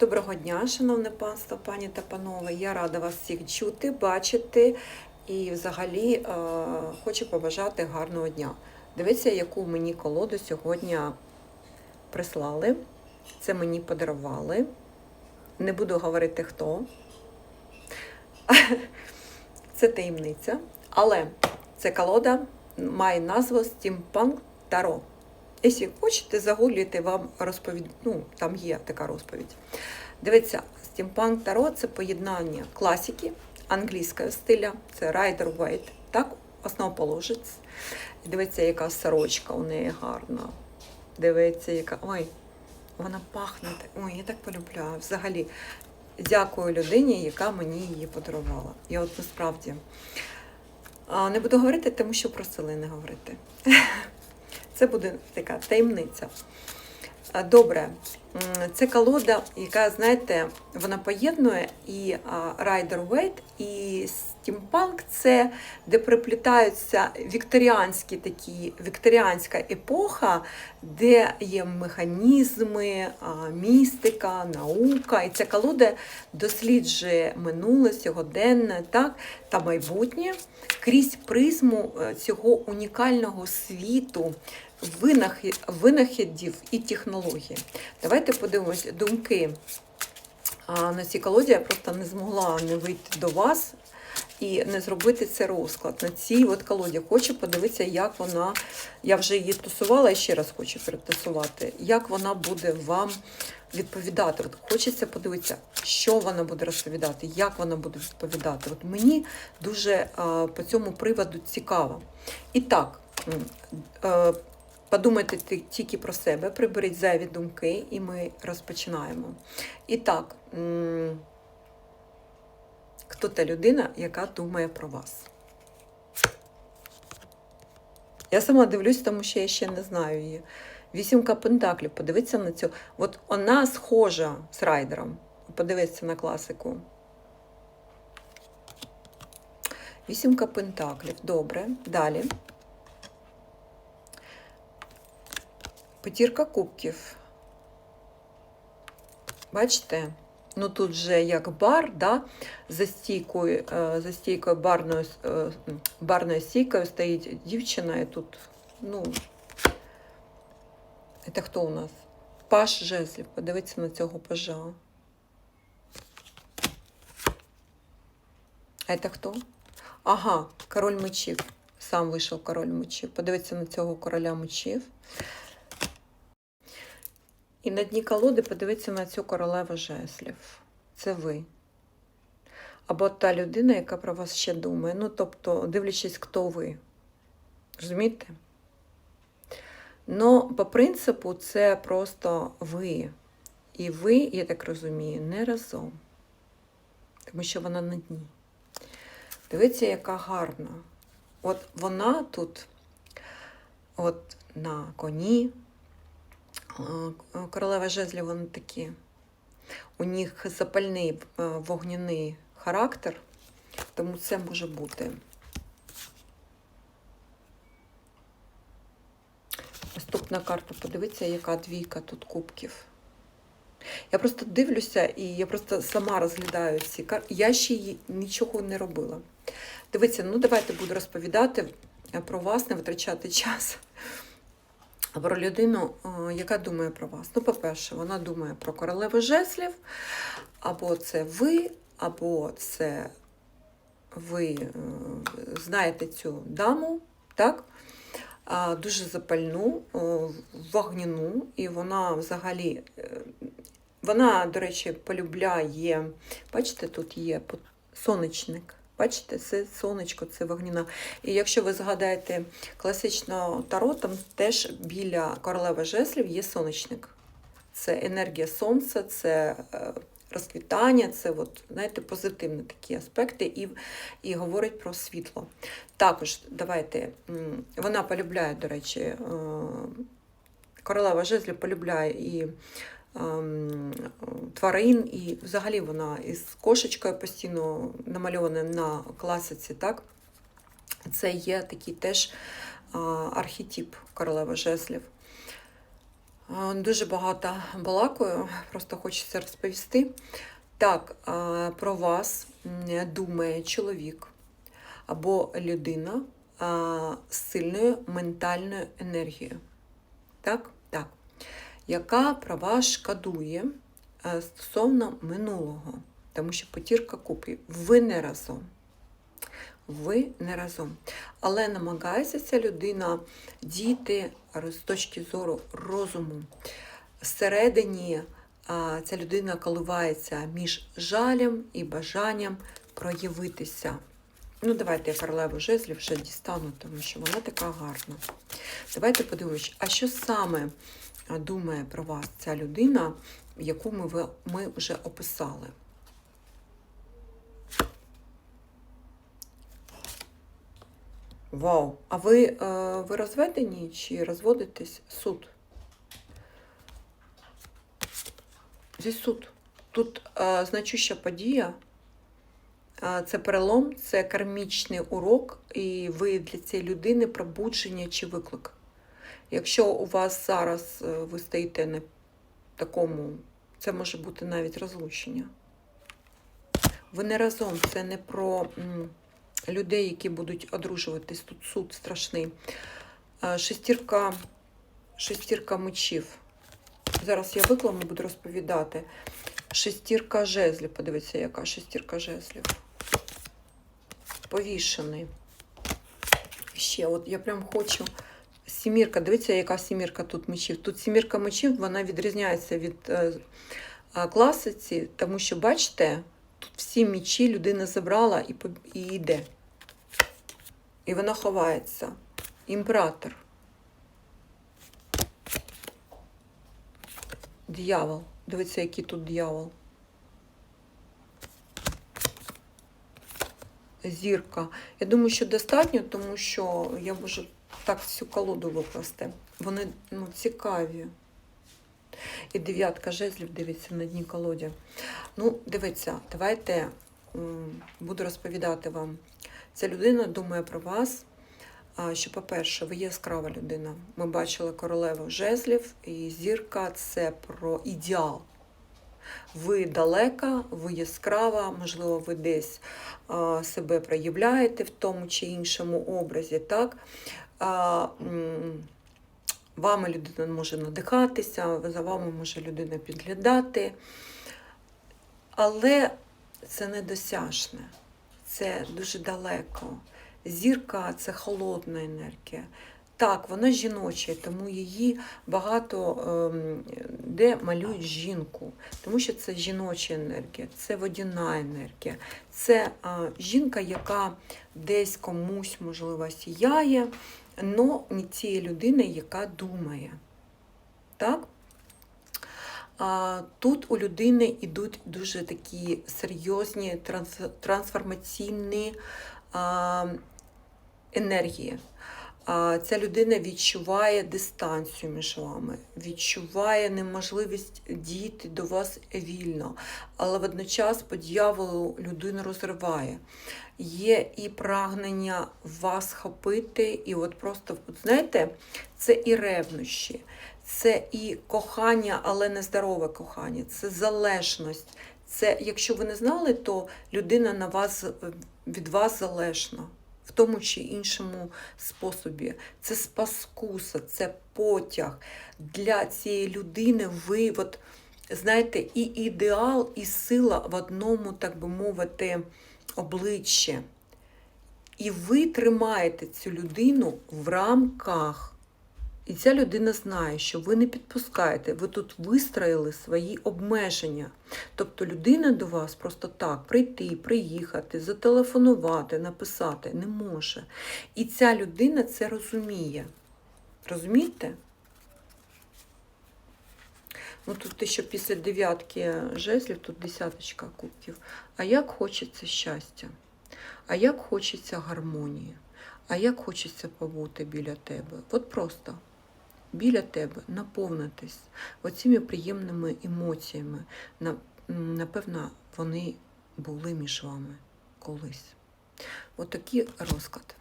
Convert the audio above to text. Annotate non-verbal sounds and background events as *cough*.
Доброго дня, шановне панство, пані та панове. Я рада вас всіх чути, бачити і взагалі е, хочу побажати гарного дня. Дивіться, яку мені колоду сьогодні прислали. Це мені подарували. Не буду говорити хто. *laughs* Це таємниця. Але ця колода має назву Steampunk Tarot. Якщо хочете, загуглюйте, вам розповідь. Ну, там є така розповідь. Дивіться, стімпанк Таро це поєднання класики англійського стиля, це Райдер Вейт, так, основоположець. І дивіться, яка сорочка у неї гарна. Дивіться, яка. Ой, вона пахне. Ой, я так полюбляю. Взагалі, дякую людині, яка мені її подарувала. Я от насправді не буду говорити, тому що просили не говорити. *laughs* Це буде така таємниця. Добре, це колода, яка, знаєте, вона поєднує і Райдер Вейт, і стімпанк це де приплітаються вікторіанські такі, вікторіанська епоха, де є механізми, містика, наука. І ця колода досліджує минуле, сьогоденне так, та майбутнє крізь призму е, цього унікального світу винахідів і технологій. Давайте подивимось думки на цій колоді. Я просто не змогла не вийти до вас і не зробити це розклад на цій от колоді. Хочу подивитися, як вона. Я вже її тусувала і ще раз хочу перетасувати, як вона буде вам відповідати. От хочеться подивитися, що вона буде розповідати, як вона буде відповідати. От мені дуже по цьому приводу цікаво. І так, е, подумайте тільки про себе, приберіть зайві думки, і ми розпочинаємо. І так, хто та людина, яка думає про вас? Я сама дивлюсь, тому що я ще не знаю її. Вісімка пентаклів, подивіться на цю. От вона схожа з райдером. Подивіться на класику. Вісімка пентаклів. Добре. Далі. П'ятірка кубків. Бачите? Ну тут же як бар, да? за стійкою, е, за стійкою барною, е, барною стійкою стоїть дівчина, і тут, ну, це хто у нас? Паш жезлів. Подивіться на цього пажа. А це хто? Ага, король мечів. Сам вийшов король мечів. Подивіться на цього короля мечів. І на дні колоди подивіться на цю королеву жеслів. Це ви. Або та людина, яка про вас ще думає. Ну, тобто, дивлячись, хто ви. Розумієте? Ну, по принципу, це просто ви. І ви, я так розумію, не разом. Тому що вона на дні. Дивіться, яка гарна. От вона тут, от на коні, Королева жезлів, вони такі. У них запальний е, вогняний характер, тому це може бути. Наступна карта, подивіться, яка двійка тут кубків. Я просто дивлюся і я просто сама розглядаю ці карти. Я ще їй нічого не робила. Дивіться, ну давайте буду розповідати про вас, не витрачати *laughs* час. Про людину, е, яка думає про вас. Ну, по-перше, вона думає про королеву жеслів, або це ви, або це ви е, знаєте цю даму, так? Дуже запальну, е, вогняну, і вона взагалі, вона, до речі, полюбляє, бачите, тут є сонячник. Бачите, це сонечко, це вогняна. І якщо ви згадаєте класичного таро, там теж біля королеви жеслів є сонячник. Це енергія сонця, це е, розквітання, це от, знаєте, позитивні такі аспекти і, і говорить про світло. Також давайте, вона полюбляє, до речі, е, королева жезлів полюбляє і тварин, і взагалі вона із кошечкою постійно намальована на класиці, так? Це є такий теж архетип королеви жезлів. Дуже багато балакаю, просто хочеться розповісти. Так, про вас думає чоловік або людина з сильною ментальною енергією. Так? Яка про вас шкодує стосовно минулого. Тому що потірка купів. Ви не разом. Ви не разом. Але намагається ця людина діяти з точки зору розуму. Всередині ця людина коливається між жалем і бажанням проявитися. Ну, давайте я королеву жезлів вже дістану, тому що вона така гарна. Давайте подивимось, а що саме думає про вас ця людина, яку ми, ми вже описали? Вау! А ви, е, ви розведені чи розводитесь? Суд. Здесь суд. Тут е, значуща подія. Е, Це перелом, це кармічний урок, і ви для цієї людини пробудження чи виклик. Якщо у вас зараз е, ви стоїте на такому, це може бути навіть розлучення. Ви не разом, це не про людей, які будуть одружуватись. Тут суд страшний. Е, Шестірка, шестірка мечів. Зараз я викладу, буду розповідати. Шестірка жезлів. Подивіться, яка шестірка жезлів. Повішений. Ще, от я прям хочу. Сімірка, дивіться, яка сімірка тут мечів. Тут сімірка мечів, вона відрізняється від е, е, класиці, тому що, бачите, тут всі мечі людина забрала і, і йде. І вона ховається. Імператор. Дьявол. Дивіться, який тут дьявол. Зірка. Я думаю, що достатньо, тому що я можу так всю колоду викласти. Вони ну, цікаві. І дев'ятка жезлів дивиться на дні колоді. Ну, дивіться, давайте буду розповідати вам. Ця людина думає про вас. Що, по-перше, ви яскрава людина. Ми бачили королеву жезлів, і зірка це про ідеал. Ви далека, ви яскрава, можливо, ви десь себе проявляєте в тому чи іншому образі. так? Вами людина може надихатися, за вами може людина підглядати. Але це недосяжне, це дуже далеко. Зірка це холодна енергія. Так, вона жіноча, тому її багато ем, де малюють жінку, тому що це жіноча енергія, це водяна енергія, це жінка, яка десь комусь, можливо, сіяє, але не тієї людини, яка думає. Так? Тут у людини йдуть дуже такі серйозні трансформаційні енергії. Ця людина відчуває дистанцію між вами, відчуває неможливість діяти до вас вільно, але водночас по дьяволу людину розриває. Є і прагнення вас хопити, і от просто, от знаєте, це і ревнощі, це і кохання, але не здорове кохання, це залежність. Це, якщо ви не знали, то людина на вас від вас залежна в тому чи іншому способі. Це спаскуса, це потяг. Для цієї людини ви, от, знаєте, і ідеал, і сила в одному, так би мовити, обличчі. І ви тримаєте цю людину в рамках. І ця людина знає, що ви не підпускаєте, ви тут вистроїли свої обмеження. Тобто людина до вас просто так прийти, приїхати, зателефонувати, написати не може. І ця людина це розуміє. Розумієте? Ну тут те, що після дев'ятки жезлів, тут десяточка кубків. А як хочеться щастя? А як хочеться гармонії? А як хочеться побути біля тебе? От просто біля тебе наповнитись оціми приємними емоціями. Напевно, вони були між вами колись. Отакий розклад.